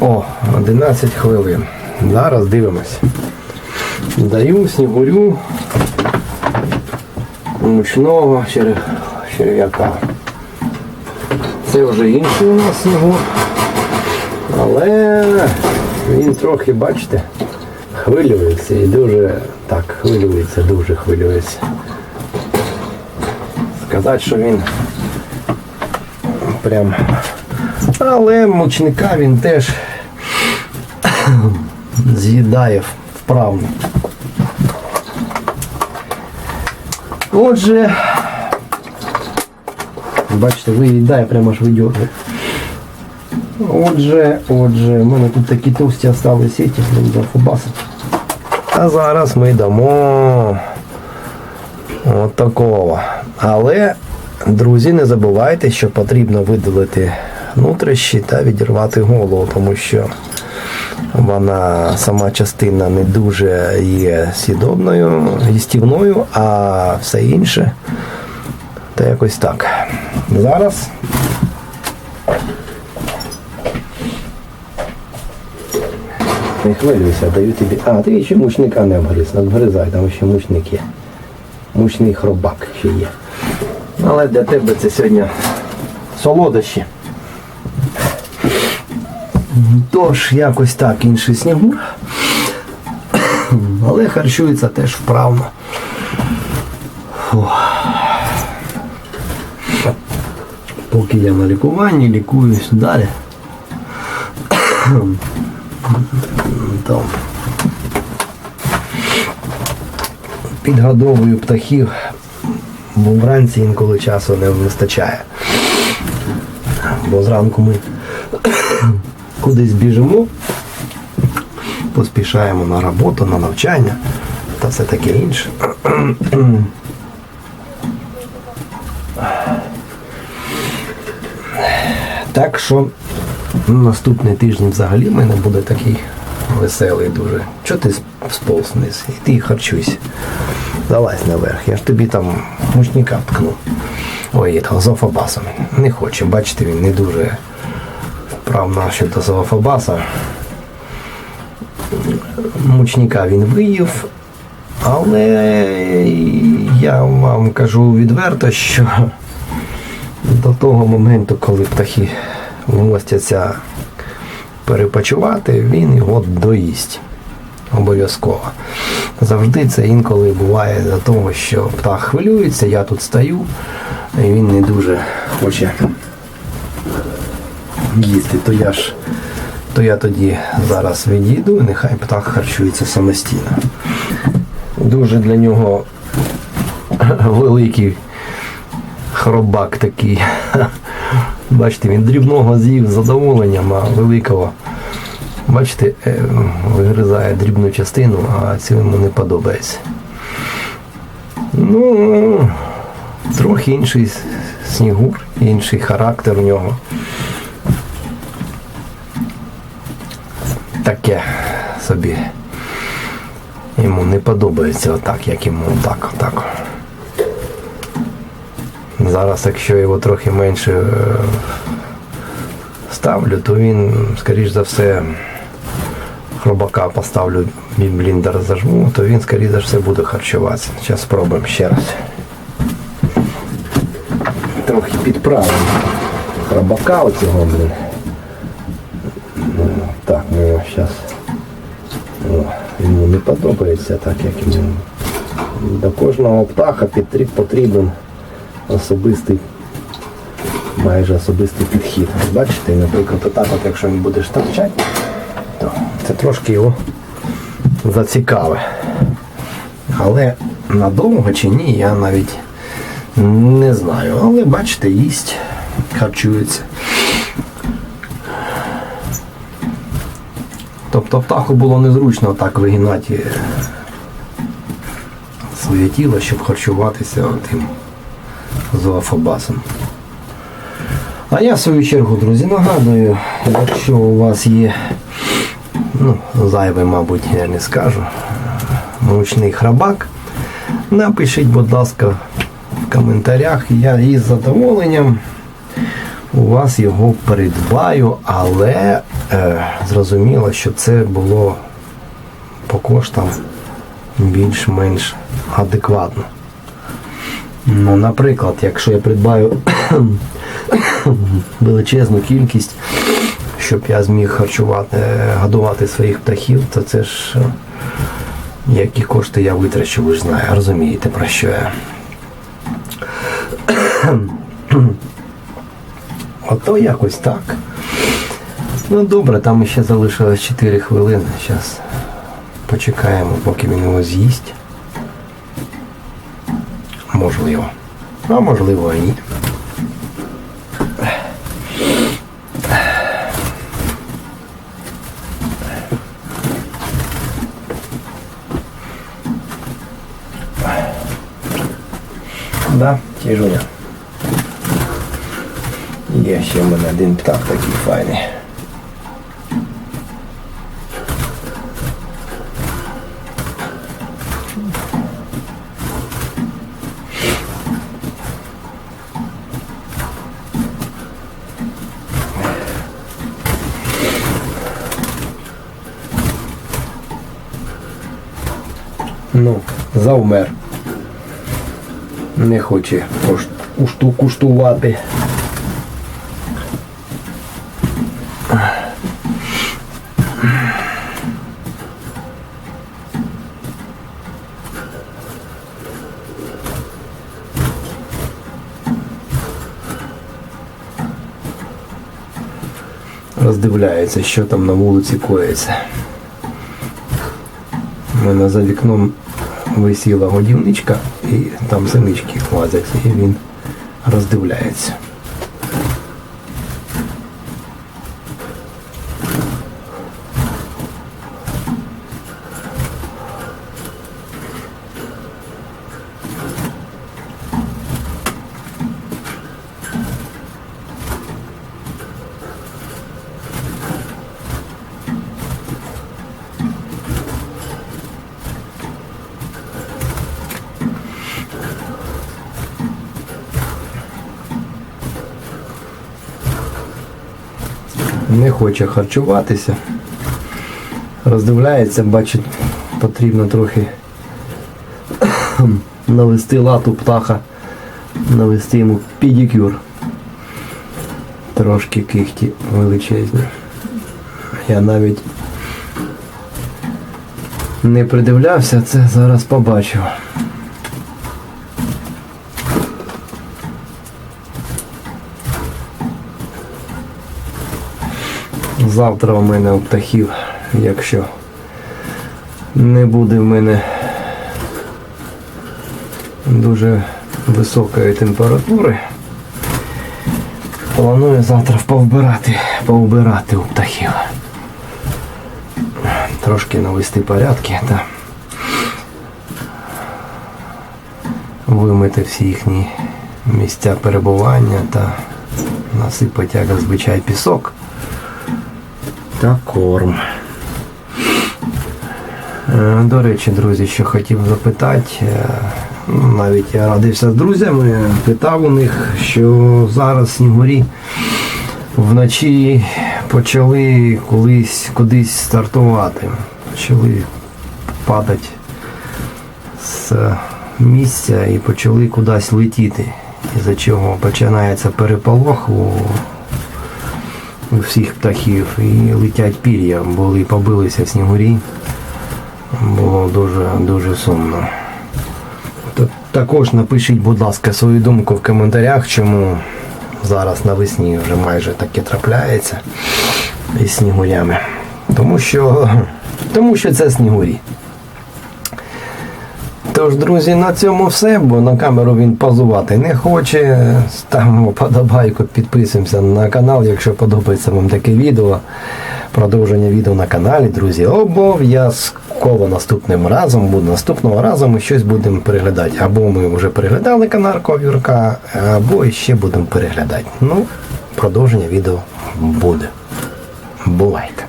О, 11 хвилин. Зараз дивимось. Даю снігурю мучного черв... черв'яка. Це вже інший у нас снігур. Але він трохи, бачите, хвилюється і дуже так, хвилюється, дуже хвилюється. Сказати, що він прям. Але мучника він теж з'їдає вправно. Отже, бачите, виїдає, прямо аж видьоргає. Отже, отже, в мене тут такі товсті остались сіті, за фубаси. А зараз ми дамо от такого. Але, друзі, не забувайте, що потрібно видалити нутрищі та відірвати голову, тому що вона сама частина не дуже є сідобною, їстівною, а все інше то якось так. Зараз Не хвилюйся, даю тобі. А, ти ще мучника не обгриз, обгризай, там ще мучник є. Мучний хробак ще є. Але для тебе це сьогодні солодощі. Тож, якось так інший снігур. Але харчується теж вправно. Фу. Поки я на лікуванні, лікуюсь далі. Там. Підгодовую птахів, бо вранці інколи часу не вистачає. Бо зранку ми кудись біжимо, поспішаємо на роботу, на навчання та все таке інше. Так що наступний тиждень взагалі в мене буде такий веселий дуже. Чого ти сповз вниз? Іди харчуйся. Залазь наверх. Я ж тобі там мучника вткну. Ой, того зоофобасом. Не хоче. Бачите, він не дуже вправно щодо зоофобаса. Мучника він виїв. Але я вам кажу відверто, що до того моменту, коли птахи вмостяться перепочивати, він його доїсть. Обов'язково. Завжди це інколи буває за того, що птах хвилюється, я тут стою, і він не дуже хоче їсти. То я ж то я тоді зараз відійду, і нехай птах харчується самостійно. Дуже для нього великий хробак такий. Бачите, він дрібного з'їв з задоволенням, а великого, бачите, е, вигризає дрібну частину, а цю йому не подобається. Ну, трохи інший снігур, інший характер у нього. Таке собі. Йому не подобається отак, як йому отак, отак. Зараз, якщо його трохи менше е, ставлю, то він, скоріш за все, хробака поставлю, бліндер зажму, то він, скоріш за все, буде харчуватися. Зараз спробуємо ще раз. Трохи підправимо хробака оцього, блін. Ну, Так, ми його зараз. Йому не подобається так, як йому. До кожного птаха потрібен особистий, майже особистий підхід. Бачите, наприклад, отак, от, якщо він буде торчати, то це трошки його зацікаве. Але надовго чи ні, я навіть не знаю. Але бачите, їсть, харчується. Тобто птаху було незручно так вигинати своє тіло, щоб харчуватися тим зоофобасом. А я в свою чергу, друзі, нагадую, якщо у вас є, ну, зайвий, мабуть, я не скажу, мучний храбак, напишіть, будь ласка, в коментарях. Я із задоволенням у вас його придбаю, але е, зрозуміло, що це було по коштам більш-менш адекватно. Ну, наприклад, якщо я придбаю величезну кількість, щоб я зміг харчувати, е, годувати своїх птахів, то це ж е, які кошти я витрачу, ви ж знаєте, розумієте про що я. Ото якось так. Ну добре, там ще залишилось 4 хвилини. Зараз почекаємо, поки він його з'їсть. Можливо. А можливо і ні. Да, тяжуня. Є ще в мене один птах такий файний. Ну, завмер. Не хоче куштувати. Роздивляється, що там на вулиці коїться. У мене за вікном висіла годівничка і там синички лазять, і він роздивляється. Не хоче харчуватися. Роздивляється, бачить, потрібно трохи навести лату птаха, навести йому педикюр. Трошки кихті величезні. Я навіть не придивлявся, це зараз побачив. Завтра у мене у птахів, якщо не буде в мене дуже високої температури, планую завтра повбирати, повбирати у птахів. Трошки навести порядки та вимити всі їхні місця перебування та насипати, як зазвичай, пісок та корм. Е, До речі, друзі, що хотів запитати, е, ну, навіть я радився з друзями, питав у них, що зараз снігурі вночі почали колись кудись стартувати, почали падати з місця і почали кудись летіти. Із-за чого починається переполох у всіх птахів і летять пір'я, були побилися снігурі. Було дуже дуже сумно. Також напишіть, будь ласка, свою думку в коментарях, чому зараз навесні вже майже таке трапляється із снігурями. Тому що, тому що це снігурі. Тож, друзі, на цьому все, бо на камеру він позувати не хоче. Ставимо подобайку, підписуємося на канал, якщо подобається вам таке відео. Продовження відео на каналі, друзі. Обов'язково наступним разом буде. Наступного разу ми щось будемо переглядати. Або ми вже переглядали канарку Вірка, або ще будемо переглядати. Ну, продовження відео буде. Бувайте!